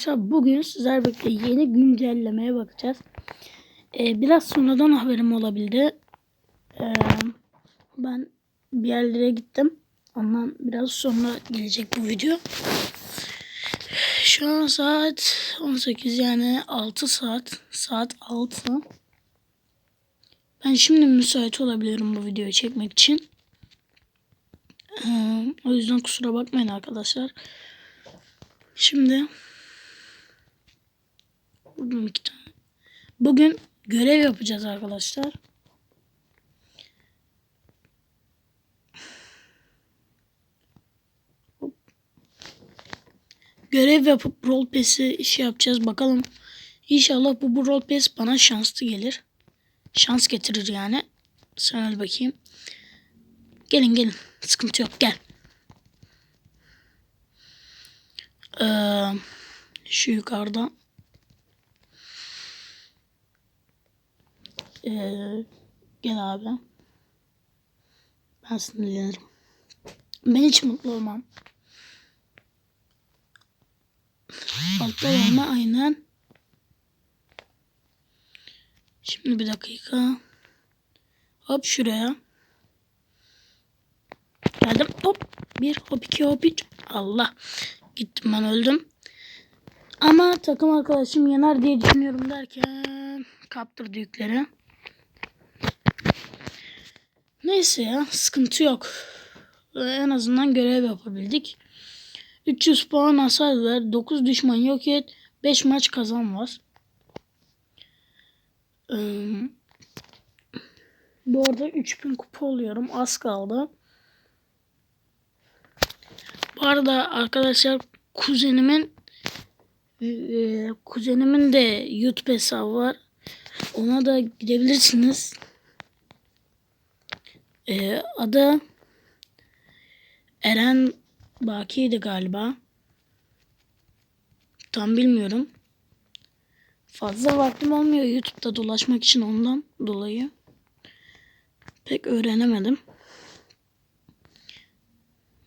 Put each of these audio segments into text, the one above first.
Arkadaşlar bugün sizler birlikte yeni güncellemeye bakacağız. Ee, biraz sonradan haberim olabildi. Ee, ben bir yerlere gittim. Ondan biraz sonra gelecek bu video. Şu an saat 18 yani 6 saat. Saat 6. Ben şimdi müsait olabilirim bu videoyu çekmek için. Ee, o yüzden kusura bakmayın arkadaşlar. Şimdi Buldum iki tane. Bugün görev yapacağız arkadaşlar. Görev yapıp rol pesi iş yapacağız. Bakalım. İnşallah bu, bu rol pes bana şanslı gelir. Şans getirir yani. Sen bakayım. Gelin gelin. Sıkıntı yok. Gel. Ee, şu yukarıda Ee, gel abi. Ben sinirlenirim. Ben hiç mutlu olmam. Altta olma aynen. Şimdi bir dakika. Hop şuraya. Geldim. Hop. Bir hop iki hop üç. Allah. Gittim ben öldüm. Ama takım arkadaşım yener diye düşünüyorum derken kaptırdı yükleri. Neyse ya sıkıntı yok. En azından görev yapabildik. 300 puan hasar ver. 9 düşman yok et. 5 maç kazan var. Ee, bu arada 3000 kupa oluyorum. Az kaldı. Bu arada arkadaşlar kuzenimin e, kuzenimin de YouTube hesabı var. Ona da gidebilirsiniz. Ee, adı Eren Baki'ydi galiba. Tam bilmiyorum. Fazla vaktim olmuyor YouTube'da dolaşmak için ondan dolayı. Pek öğrenemedim.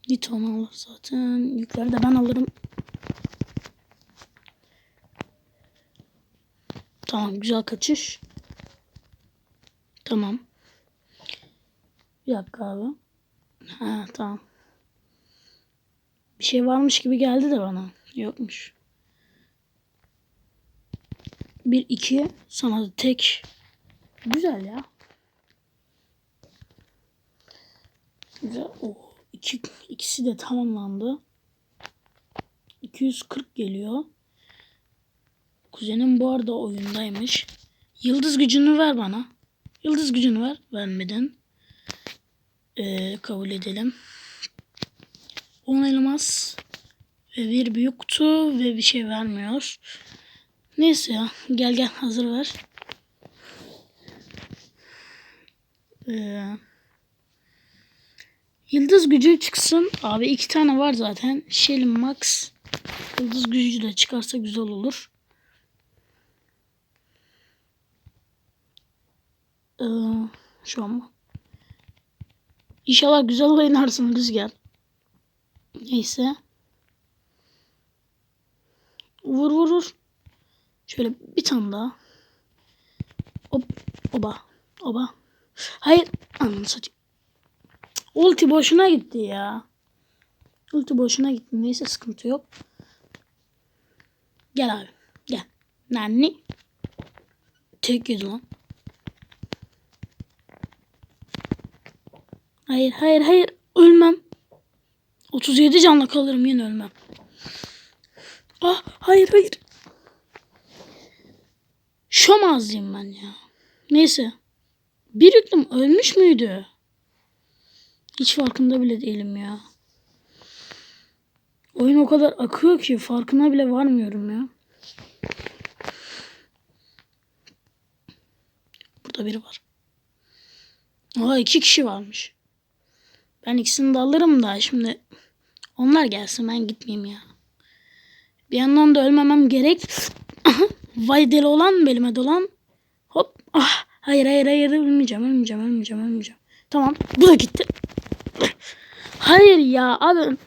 Niton alır zaten. Yükleri de ben alırım. Tamam güzel kaçış. Tamam. Bir dakika abi. Ha tamam. Bir şey varmış gibi geldi de bana. Yokmuş. Bir iki sana tek. Güzel ya. Güzel. Oh, iki, ikisi de tamamlandı. 240 geliyor. Kuzenim bu arada oyundaymış. Yıldız gücünü ver bana. Yıldız gücünü ver. Vermedin. Ee, kabul edelim. 10 elmas ve bir büyük kutu ve bir şey vermiyor. Neyse ya. Gel gel hazır ver. Ee, yıldız gücü çıksın. Abi iki tane var zaten. Shelly Max. Yıldız gücü de çıkarsa güzel olur. Ee, şu an İnşallah güzel oynarsın Rüzgar. Neyse. Vur vur vur. Şöyle bir tane daha. Hop. Oba. Oba. Hayır. Satayım. Ulti boşuna gitti ya. Ulti boşuna gitti. Neyse sıkıntı yok. Gel abi. Gel. Nanni. Tek yedi lan. Hayır hayır hayır. Ölmem. 37 canla kalırım yine ölmem. Ah hayır hayır. Şom ağzıyım ben ya. Neyse. Bir yüklüm ölmüş müydü? Hiç farkında bile değilim ya. Oyun o kadar akıyor ki farkına bile varmıyorum ya. Burada biri var. Aa iki kişi varmış. Ben ikisini de alırım da şimdi onlar gelsin ben gitmeyeyim ya. Bir yandan da ölmemem gerek. Vay deli olan belime dolan. Hop. Ah, hayır hayır hayır ölmeyeceğim ölmeyeceğim ölmeyeceğim ölmeyeceğim. Tamam bu da gitti. Hayır ya abi.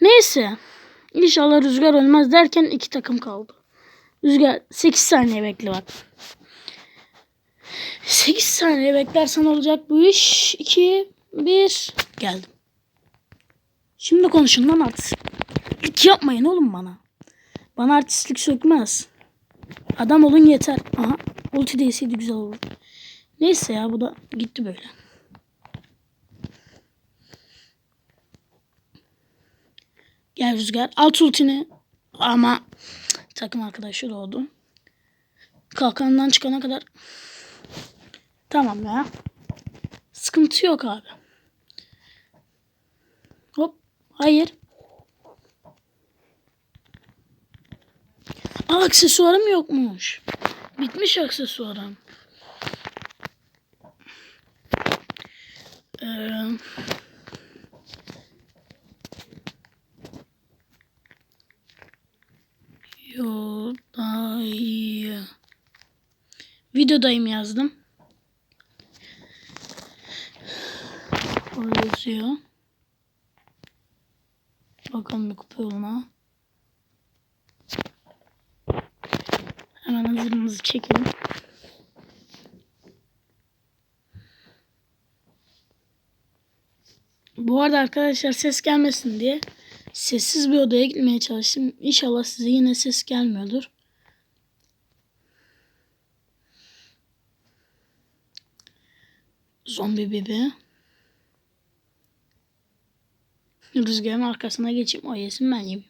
Neyse. İnşallah Rüzgar ölmez derken iki takım kaldı. Rüzgar 8 saniye bekle bak. 8 saniye beklersen olacak bu iş. 2, 1, geldim. Şimdi konuşun lan artistlik yapmayın oğlum bana. Bana artistlik sökmez. Adam olun yeter. Aha ulti değseydi güzel olur. Neyse ya bu da gitti böyle. Gel Rüzgar. Alt ultini. Ama takım arkadaşı doğdu. Kalkandan çıkana kadar. Tamam ya. Sıkıntı yok abi. Hayır. Aa, aksesuarım yokmuş. Bitmiş aksesuarım. Ee, Yodayı. Videodayım yazdım. O yazıyor. Bakalım bir kupa yoluna. Hemen hazırımızı çekelim. Bu arada arkadaşlar ses gelmesin diye sessiz bir odaya gitmeye çalıştım. İnşallah size yine ses gelmiyordur. Zombi bebe. Rüzgarın arkasına geçeyim. O yesin ben yiyeyim.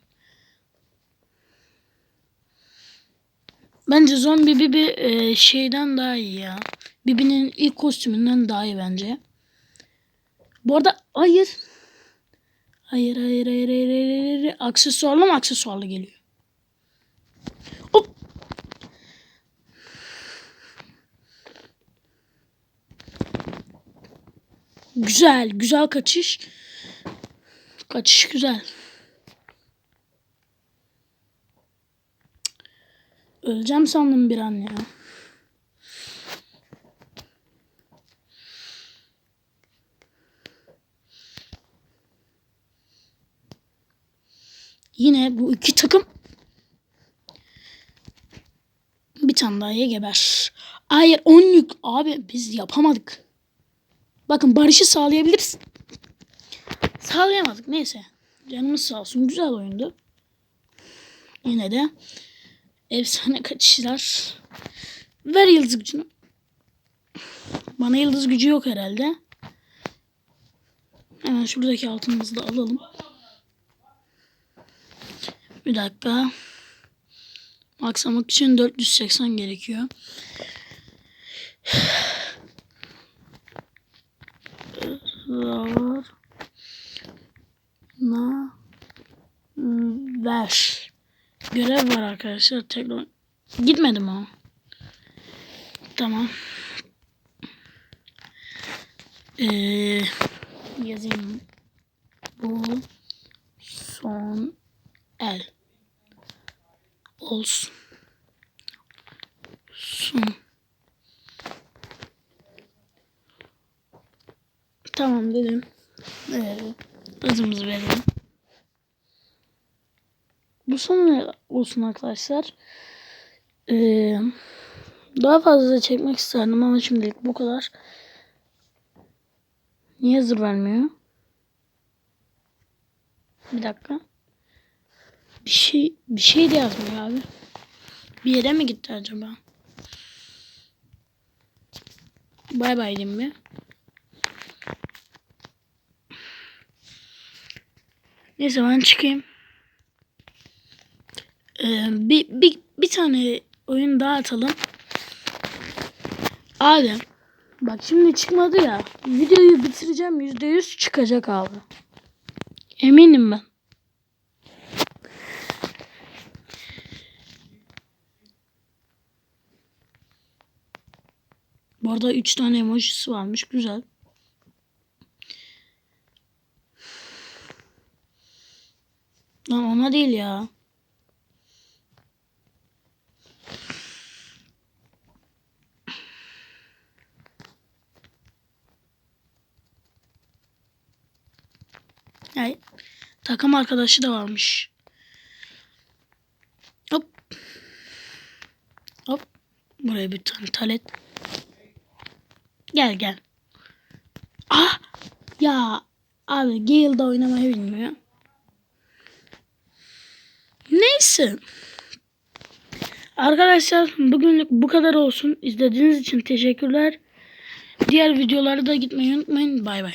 Bence zombi bibi e, şeyden daha iyi ya. Bibi'nin ilk kostümünden daha iyi bence. Bu arada hayır. Hayır hayır hayır hayır hayır. hayır. Aksesuarlı mı aksesuarlı geliyor. Hop. Güzel güzel kaçış. Kaçış güzel. Öleceğim sandım bir an ya. Yine bu iki takım bir tane daha ye geber. Hayır 10 yük. Abi biz yapamadık. Bakın barışı sağlayabiliriz. Sağlayamadık neyse. Canımız sağ olsun. Güzel oyundu. Yine de efsane kaçışlar. Ver yıldız gücünü. Bana yıldız gücü yok herhalde. Hemen şuradaki altınımızı da alalım. Bir dakika. Maksamak için 480 gerekiyor. Ver. Görev var arkadaşlar. Tekrar. Gitmedim o. Tamam. Ee, yazayım. Bu son el olsun. Sun. Tamam dedim. Ee, hızımızı verelim. Bu son olsun arkadaşlar. Ee, daha fazla çekmek isterdim ama şimdilik bu kadar. Niye hazır vermiyor? Bir dakika. Bir şey bir şey de yazmıyor abi. Bir yere mi gitti acaba? Bay bay diyeyim bir. Neyse ben çıkayım. Ee, bir, bir, bir tane oyun daha atalım. Adem. Bak şimdi çıkmadı ya. Videoyu bitireceğim. %100 çıkacak abi. Eminim ben. Bu arada 3 tane emojisi varmış. Güzel. Lan ona değil ya. Yani takım arkadaşı da varmış. Hop. Hop. Buraya bir tane talet. Gel gel. Ah. Ya. Abi Gale oynamayı bilmiyor. Neyse. Arkadaşlar bugünlük bu kadar olsun. İzlediğiniz için teşekkürler. Diğer videolara da gitmeyi unutmayın. Bay bay.